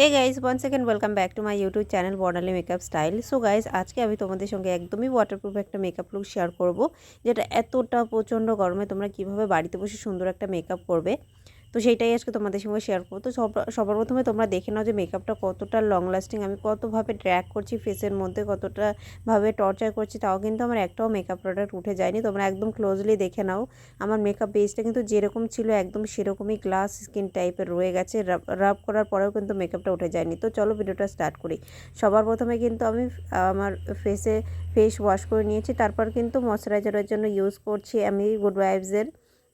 Hey guys one second welcome back to my YouTube channel Barnali makeup style so guys আজকে আমি তোমাদের সঙ্গে একদমই ওয়াটারপ্রুফ একটা মেকআপ লুক শেয়ার করব, যেটা এতটা প্রচণ্ড গরমে তোমরা কীভাবে বাড়িতে বসে সুন্দর একটা মেকআপ করবে। তো সেইটাই আজকে তোমাদের সঙ্গে শেয়ার করব। তো সবার প্রথমে তোমরা দেখে নাও যে মেকআপটা কতটা লং লাস্টিং আমি কতভাবে ট্র্যাক করছি ফেসের মধ্যে, কতটা ভাবে টর্চার করছি, তাও কিন্তু আমার একটাও মেকআপ প্রোডাক্ট উঠে যায়নি। তোমরা একদম ক্লোজলি দেখে নাও। আমার মেকআপ বেসটা কিন্তু যেরকম ছিল একদম সেরকমই গ্লাস স্কিন টাইপের রয়ে গেছে। রাব করার পরেও কিন্তু মেকআপটা উঠে যায়নি। তো চলো ভিডিওটা স্টার্ট করি। সবার প্রথমে কিন্তু আমি, আমার ফেসে ফেস ওয়াশ করে নিয়েছি। তারপর কিন্তু ময়শ্চারাইজারের জন্য ইউজ করছি আমি গুড ওয়াইভসের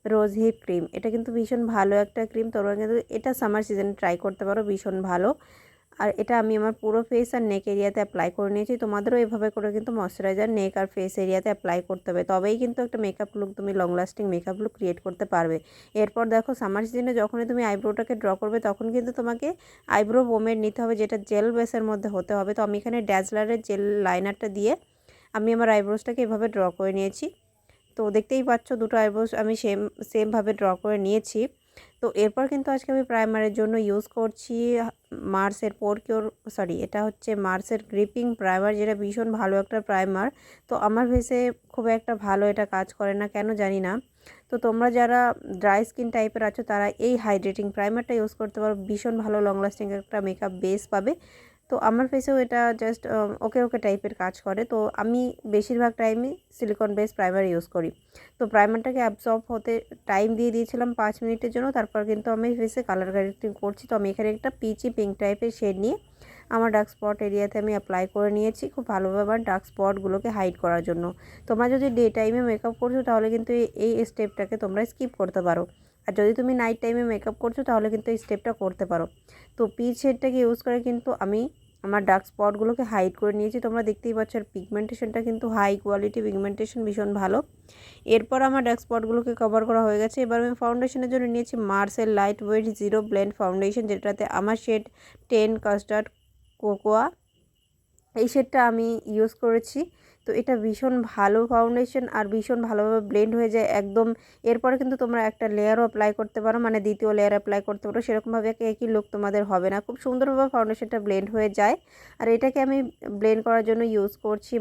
রোজ হিপ ক্রিম। এটা কিন্তু ভীষণ ভালো একটা ক্রিম। তোমরা কিন্তু এটা সামার সিজনে ট্রাই করতে পারো, ভীষণ ভালো। আর এটা আমি আমার পুরো ফেস আর নেক এরিয়াতে অ্যাপ্লাই করে নিয়েছি। তোমাদেরও এভাবে করে কিন্তু ময়শ্চারাইজার নেক আর ফেস এরিয়াতে অ্যাপ্লাই করতে হবে। তবেই কিন্তু একটা মেকআপ লুক তুমি long lasting makeup look create করতে পারবে। এরপর দেখো সামার সিজনে যখনই তুমি আইব্রোটাকে ড্র করবে, তখন কিন্তু তোমাকে আইব্রো বোমের নিতে হবে, যেটা জেল বেসের মধ্যে হতে হবে। তো আমি এখানে ড্যাজলারের জেল লাইনারটা দিয়ে আমি আমার আইব্রোসটাকে এভাবে ড্র করে নিয়েছি। তো দেখতেই পাচ্ছ দুটো আইব্রোস আমি সেম, সেমভাবে ড্র করে নিয়েছি। তো এরপর কিন্তু আজকে আমি প্রাইমারের জন্য ইউজ করছি, মার্সের পোরকিওর সরি এটা হচ্ছে মার্সের গ্রিপিং প্রাইমার, যেটা ভীষণ ভালো একটা প্রাইমার। তো আমার ফেসে খুব একটা ভালো এটা কাজ করে না, কেন জানি না। তো তোমরা যারা ড্রাই স্কিন টাইপের আছো, তারা এই হাইড্রেটিং প্রাইমারটা ইউজ করতে পারো, ভীষণ ভালো লং লাস্টিং একটা মেকআপ বেস পাবে। তো আমার ফেসেও এটা জাস্ট ওকে ওকে টাইপের কাজ করে। তো আমি বেশিরভাগ টাইমই সিলিকন বেস প্রাইমার ইউজ করি। তো প্রাইমারটাকে অ্যাবজর্ব হতে টাইম দিয়ে দিয়েছিলাম পাঁচ মিনিটের জন্য। তারপর কিন্তু আমি ফেসে কালার কারেক্টিং করছি। তো আমি এখানে একটা পিচি পিঙ্ক টাইপের শেড নিয়ে আমার ডার্ক স্পট এরিয়াতে আমি অ্যাপ্লাই করে নিয়েছি খুব ভালোভাবে আমার ডার্ক স্পটগুলোকে হাইড করার জন্য। তোমরা যদি ডে টাইমে মেকআপ করছ তাহলে কিন্তু এই স্টেপটাকে তোমরা স্কিপ করতে পারো। আর যদি তুমি নাইট টাইমে মেকআপ করছ তাহলে কিন্তু এই স্টেপটা করতে পারো। তো পিচ শেডটাকে ইউজ করে কিন্তু আমি আমার ডার্ক স্পটগুলোকে হাইড করে নিয়েছি। তোমরা দেখতেই পাচ্ছ আর পিগমেন্টেশনটা কিন্তু হাই কোয়ালিটি পিগমেন্টেশন ভীষণ ভালো। এরপর আমার ডার্ক স্পটগুলোকে কভার করা হয়ে গেছে। এবার আমি ফাউন্ডেশনের জন্য নিয়েছি Mars lightweight zero blend foundation যেটাতে আমার শেড টেন কাস্টার্ড কোকোয়া এই শেডটা আমি ইউজ করেছি। তো এটা ভীষণ ভালো ফাউন্ডেশন আর ভীষণ ভালোভাবে ব্লেন্ড হয়ে যায় একদম। এরপরে কিন্তু তোমরা একটা লেয়ারও অ্যাপ্লাই করতে পারো মানে দ্বিতীয় লেয়ার অ্যাপ্লাই করতে পারো। সেরকমভাবে একই লুক তোমাদের হবে না। খুব সুন্দরভাবে ফাউন্ডেশনটা ব্লেন্ড হয়ে যায়। আর এটাকে আমি ব্লেন্ড করার জন্য ইউজ করছি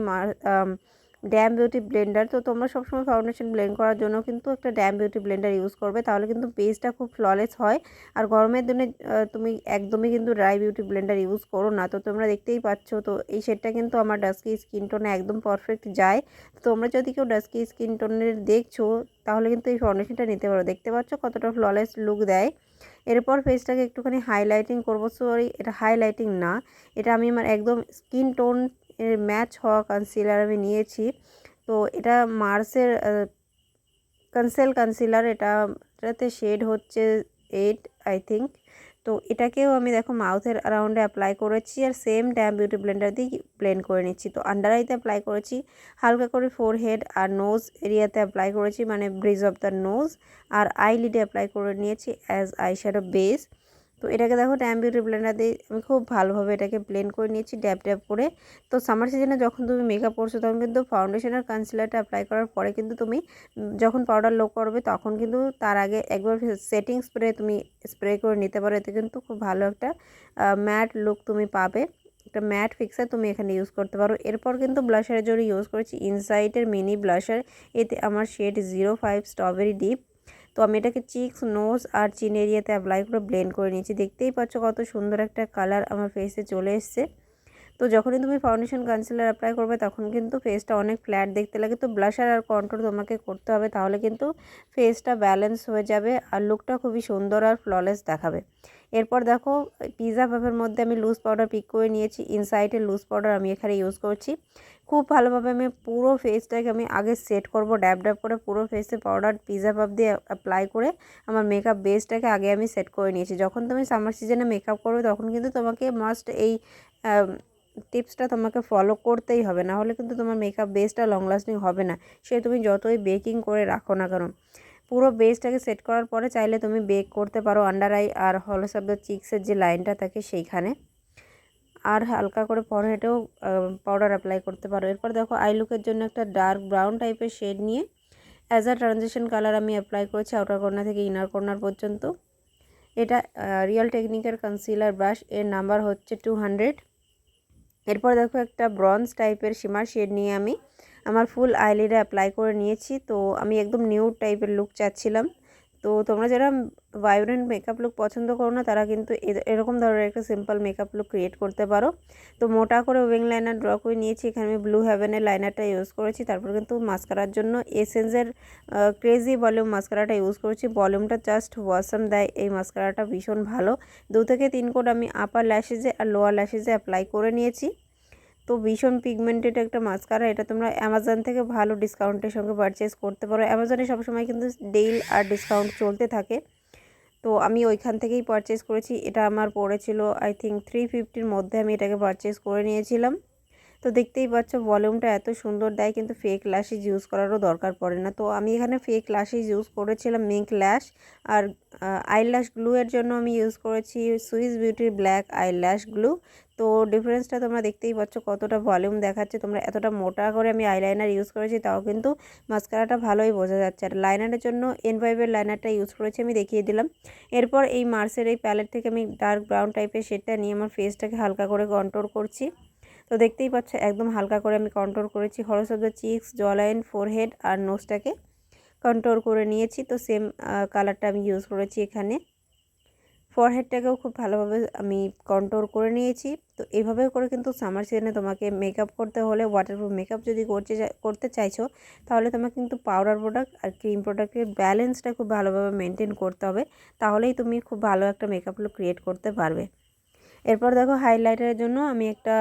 ড্যাম বিউটি ব্লেন্ডার তো তোমরা সবসময় ফাউন্ডেশন ব্লেন্ড করার জন্য কিন্তু একটা ড্যাম বিউটি ব্লেন্ডার ইউজ করবে। তাহলে কিন্তু পেজটা খুব ফ্ললেস হয়। আর গরমের দিনে তুমি একদমই কিন্তু ড্রাই বিউটি ব্লেন্ডার ইউজ করো না। তো তোমরা দেখতেই পাচ্ছ, তো এই শেডটা কিন্তু আমার ডাস্কি স্কিন টোনে একদম পারফেক্ট যায়। তোমরা যদি কেউ ডাস্কি স্কিন টোনের দেখছ, তাহলে কিন্তু এই ফাউন্ডেশনটা নিতে পারো। দেখতে পাচ্ছ কতটা ফ্ললেস লুক দেয়। এরপর ফেসটাকে একটুখানি হাইলাইটিং করব। সরি এটা হাইলাইটিং না। এটা আমি আমার একদম স্কিন টোন ম্যাচ হওয়া কনসিলার আমি নিয়েছি। তো এটা মার্সের কনসেল কনসিলার এটা এটাতে শেড হচ্ছে এইট আই থিঙ্ক তো এটাকেও আমি দেখো মাউথের অ্যারাউন্ডে অ্যাপ্লাই করেছি আর সেম ড্যাম বিউটি ব্লেন্ডার দিয়ে ব্লেন্ড করে নিচ্ছি। তো আন্ডার আইতে অ্যাপ্লাই করেছি, হালকা করে ফোর হেড আর নোজ এরিয়াতে অ্যাপ্লাই করেছি মানে ব্রিজ অফ দ্য নোজ আর আই লিডে অ্যাপ্লাই করে নিয়েছি অ্যাজ আই শ্যাডো বেস তো এটাকে দেখো ট্যাম বিউটি ব্লেন্ডার দিয়ে আমি খুব ভালোভাবে এটাকে ব্লেন্ড করে নিয়েছি ড্যাপ ড্যাপ করে। তো সামার সিজনে যখন তুমি মেকআপ করছ, তখন কিন্তু ফাউন্ডেশন আর কনসিলারটা অ্যাপ্লাই করার পরে কিন্তু তুমি যখন পাউডার লো করবে, তখন কিন্তু তার আগে একবার সেটিং স্প্রে তুমি স্প্রে করে নিতে পারো। এতে কিন্তু খুব ভালো একটা ম্যাট লুক তুমি পাবে। একটা ম্যাট ফিক্সার তুমি এখানে ইউজ করতে পারো। এরপর কিন্তু ব্লাশারের জন্য ইউজ করেছি ইনসাইটের মিনি ব্লাশার এতে আমার shade zero five strawberry deep তো আমি এটাকে চিক্স নোজ আর চিন এরিয়াতে অ্যাপ্লাই করে ব্লেন্ড করে নিয়েছি। দেখতেই পাচ্ছ কত সুন্দর একটা কালার আমার ফেসে চলে এসছে। তো যখনই তুমি ফাউন্ডেশন কনসিলার অ্যাপ্লাই করবে, তখন কিন্তু ফেসটা অনেক ফ্ল্যাট দেখতে লাগে। তো ব্লাশার আর কন্ট্রোল তোমাকে করতে হবে, তাহলে কিন্তু ফেসটা ব্যালেন্স হয়ে যাবে আর লুকটা খুবই সুন্দর আর ফ্ললেস দেখাবে। এরপর দেখো পিজা পাফের মধ্যে আমি লুজ পাউডার পিক করে নিয়েছি। ইনসাইডের লুজ পাউডার আমি এখানে ইউজ করছি। খুব ভালোভাবে আমি পুরো ফেসটাকে আমি আগে সেট করব ড্যাব ড্যাব করে পুরো ফেসে পাউডার পিজা পাপ দিয়ে অ্যাপ্লাই করে আমার মেকআপ বেসটাকে আগে আমি সেট করে নিয়েছি। যখন তুমি সামার সিজনে মেকআপ করবে, তখন কিন্তু তোমাকে মাস্ট এই টিপসটা তোমাকে ফলো করতেই হবে। না হলে কিন্তু তোমার মেকআপ বেসটা লং লাস্টিং হবে না। সে তুমি যতই বেকিং করে রাখো না কারণ পুরো বেসটাকে সেট করার পরে চাইলে তুমি বেক করতে পারো আন্ডার আই আর হলো অফ দ্য চিক্সের যে লাইনটা থাকে সেইখানে। আর হালকা করে ফরহেডেও পাউডার অ্যাপ্লাই করতে পারো। এরপর দেখো আই লুকের জন্য একটা ডার্ক ব্রাউন টাইপের শেড নিয়ে অ্যাজ আ ট্রানজিশন কালার আমি অ্যাপ্লাই করেছি আউটার কর্নার থেকে ইনার কর্নার পর্যন্ত। এটা রিয়েল টেকনিকের কনসিলার ব্রাশ এর নাম্বার হচ্ছে টু হান্ড্রেড এরপর দেখো একটা ব্রঞ্জ টাইপের শিমার শেড নিয়ে আমি আমার ফুল আইলিডে অ্যাপ্লাই করে নিয়েছি। তো আমি একদম নিউড টাইপের লুক চাচ্ছিলাম। তো তোমরা যারা ভাইব্রেন্ট মেকআপ লুক পছন্দ করো না, তারা কিন্তু এরকম ধরনের একটা সিম্পল মেকআপ লুক ক্রিয়েট করতে পারো। তো মোটা করে ওয়েং লাইনার ড্র করে নিয়েছি। এখানে আমি ব্লু হ্যাভেনের লাইনারটা ইউজ করেছি। তারপর কিন্তু মাস্কারার জন্য এসেন্সের ক্রেজি ভলিউম মাস্কারাটা ইউজ করেছি। ভলিউমটা জাস্ট ওয়াসাম দেয়। এই মাস্কারাটা ভীষণ ভালো। দু থেকে তিন কোট আমি আপার ল্যাশেজে আর লোয়ার ল্যাশেজে অ্যাপ্লাই করে নিয়েছি। তো ভীষণ পিগমেন্টেড একটা মাস্কারা। এটা তোমরা অ্যামাজন থেকে ভালো ডিসকাউন্টের সঙ্গে পারচেস করতে পারো। অ্যামাজনে সবসময় কিন্তু ডেইল আর ডিসকাউন্ট চলতে থাকে। তো আমি ওইখান থেকেই পারচেস করেছি। এটা আমার পড়েছিল আই থিঙ্ক থ্রি ফিফটির মধ্যে আমি এটাকে পারচেস করে নিয়েছিলাম। তো দেখতেই পাচ্ছ ভলিউমটা এত সুন্দর দেয়, কিন্তু ফেক ল্যাশেজ ইউজ করারও দরকার পড়ে না। তো আমি এখানে ফেক ল্যাশেজ ইউজ করেছিলাম মিঙ্ক ল্যাশ আর আই ল্যাশ গ্লু এর জন্য আমি ইউজ করেছি সুইস বিউটির ব্ল্যাক আই ল্যাশ গ্লু তো ডিফারেন্সটা তোমরা দেখতেই পাচ্ছ কতটা ভলিউম দেখাচ্ছে, তোমরা এতটা মোটা করে আমি আইলাইনার ইউজ করেছি, তাও কিন্তু মাস্কারাটা ভালোই বোঝা যাচ্ছে। আর লাইনারের জন্য এন ফাইভের লাইনারটা ইউজ করেছি, আমি দেখিয়ে দিলাম। এরপর এই মার্সের এই প্যালেট থেকে আমি ডার্ক ব্রাউন টাইপের শেডটা নিয়ে আমার ফেসটাকে হালকা করে কন্ট্রোল করছি। তো দেখতেই পাচ্ছ, একদম হালকা করে আমি কন্ট্রোল করেছি। Hollows of the cheeks jawline forehead আর নোজটাকে কন্ট্রোল করে নিয়েছি। তো সেম কালারটা আমি ইউজ করেছি এখানে। ফরহেডটাকেও খুব ভালোভাবে আমি কন্ট্রোল করে নিয়েছি। তো এইভাবে করে কিন্তু সামার সিজনে তোমাকে মেকআপ করতে হলে ওয়াটারপ্রুফ মেকআপ যদি করতে করতে চাইছো, তাহলে তোমাকে কিন্তু পাউডার প্রোডাক্ট আর ক্রিম প্রোডাক্টের ব্যালেন্সটা খুব ভালোভাবে মেনটেন করতে হবে। তাহলেই তুমি খুব ভালো একটা মেকআপ লুক ক্রিয়েট করতে পারবে। এরপর দেখো হাইলাইটারের জন্য আমি একটা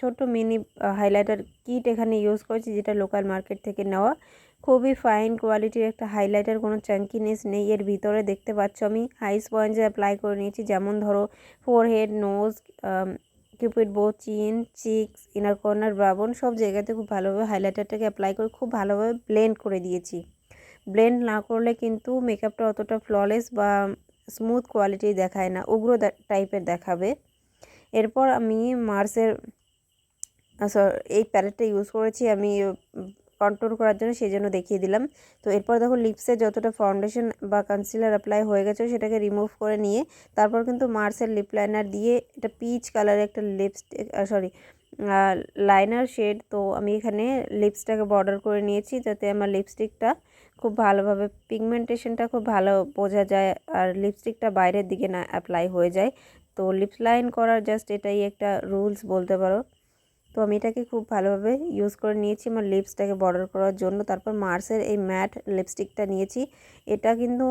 ছোট্ট মিনি হাইলাইটার কিট এখানে ইউজ করেছি, যেটা লোকাল মার্কেট থেকে নেওয়া। খুবই ফাইন কোয়ালিটির একটা হাইলাইটার কোনো চাঙ্কিনেস নেই। এর ভিতরে দেখতে পাচ্ছ আমি হাই স্পঞ্জে অ্যাপ্লাই করে নিয়েছি। যেমন ধরো ফোরহেড নোজ কিউপিড বো চিন চিক্স ইনার কর্নার ব্রাবন, সব জায়গাতে খুব ভালোভাবে হাইলাইটারটাকে অ্যাপ্লাই করে খুব ভালোভাবে ব্লেন্ড করে দিয়েছি। ব্লেন্ড না করলে কিন্তু মেকআপটা অতটা ফ্ললেস বা স্মুথ কোয়ালিটি দেখায় না, উগ্র টাইপের দেখাবে। এরপর আমি মার্সের এই প্যালেটটা ইউজ করেছি আমি কন্ট্রোল করার জন্য সেই জন্য দেখিয়ে দিলাম। তো এরপর দেখো লিপসে যতটা ফাউন্ডেশন বা কনসিলার অ্যাপ্লাই হয়ে গেছে, সেটাকে রিমুভ করে নিয়ে, তারপর কিন্তু মার্সের লিপ লাইনার দিয়ে এটা পিচ কালারের একটা লিপস্টিক সরি লাইনার শেড তো আমি এখানে লিপসটাকে বর্ডার করে নিয়েছি, যাতে আমার লিপস্টিকটা খুব ভালোভাবে পিগমেন্টেশনটা খুব ভালো বোঝা যায় আর লিপস্টিকটা বাইরের দিকে না অ্যাপ্লাই হয়ে যায়। তো লিপস লাইন করার জাস্ট এটাই একটা রুলস বলতে পারো। তো আমি এটাকে খুব ভালোভাবে ইউজ করে নিয়েছি আমার লিপসটাকে বর্ডার করার জন্য। তারপর মার্সের এই ম্যাট লিপস্টিকটা নিয়েছি। এটা কিন্তু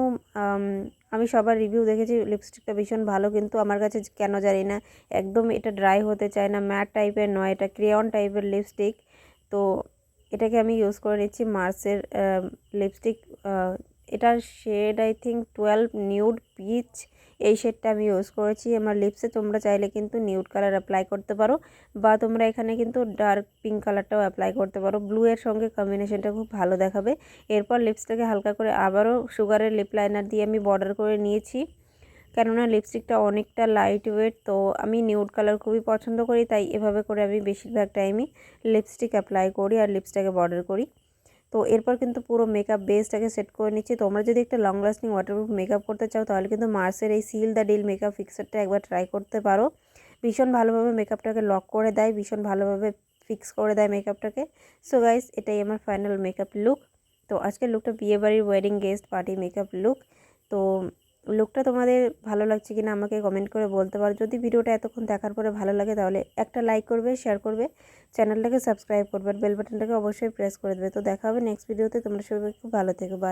আমি সবার রিভিউ দেখেছি লিপস্টিকটা ভীষণ ভালো, কিন্তু আমার কাছে কেন জানি না, একদম এটা ড্রাই হতে চায় না। ম্যাট টাইপের নয়, এটা ক্রেয়ন টাইপের লিপস্টিক তো এটাকে আমি ইউজ করে নিচ্ছি মার্সের লিপস্টিক এটার shade I think twelve nude peach এই শেডটা আমি ইউজ করেছি। আমার লিপসে তোমরা চাইলে কিন্তু নিউড কালার অ্যাপ্লাই করতে পারো বা তোমরা এখানে কিন্তু ডার্ক পিঙ্ক কালারটাও অ্যাপ্লাই করতে পারো। ব্লু এর সঙ্গে কম্বিনেশনটা খুব ভালো দেখাবে। এরপর লিপসটাকে হালকা করে আবারও সুগারের লিপ লাইনার দিয়ে আমি বর্ডার করে নিয়েছি। কেননা লিপস্টিকটা অনেকটা লাইট ওয়েট তো আমি নিউড কালার খুবই পছন্দ করি, তাই এভাবে করে আমি বেশিরভাগ টাইমই লিপস্টিক অ্যাপ্লাই করি আর লিপসটাকে বর্ডার করি। তো এরপর কিন্তু পুরো মেকআপ বেসটাকে সেট করে নিচ্ছি। তোমরা যদি একটা লং লাস্টিং ওয়াটারপ্রুফ মেকআপ করতে চাও, তাহলে কিন্তু মার্সের এই সিল দ্য ডিল মেকআপ ফিক্সারটা একবার ট্রাই করতে পারো। ভীষণ ভালোভাবে মেকআপটাকে লক করে দেয়, ভীষণ ভালোভাবে ফিক্স করে দেয় মেকআপটাকে সো গাইস এটাই আমার ফাইনাল মেকআপ লুক তো আজকের লুকটা বিয়েবাড়ির wedding guest party makeup look তো লুকটা তোমাদের ভালো লাগছে কিনা আমাকে কমেন্ট করে বলতে পারো। যদি ভিডিওটা এতক্ষণ দেখার পরে ভালো লাগে তাহলে একটা লাইক করবে শেয়ার করবে চ্যানেলটাকে সাবস্ক্রাইব করবে, আর বেল বাটনটাকে অবশ্যই প্রেস করে দেবে। তো দেখা হবে নেক্সট ভিডিওতে তোমরা সবাই খুব ভালো থেকো বাই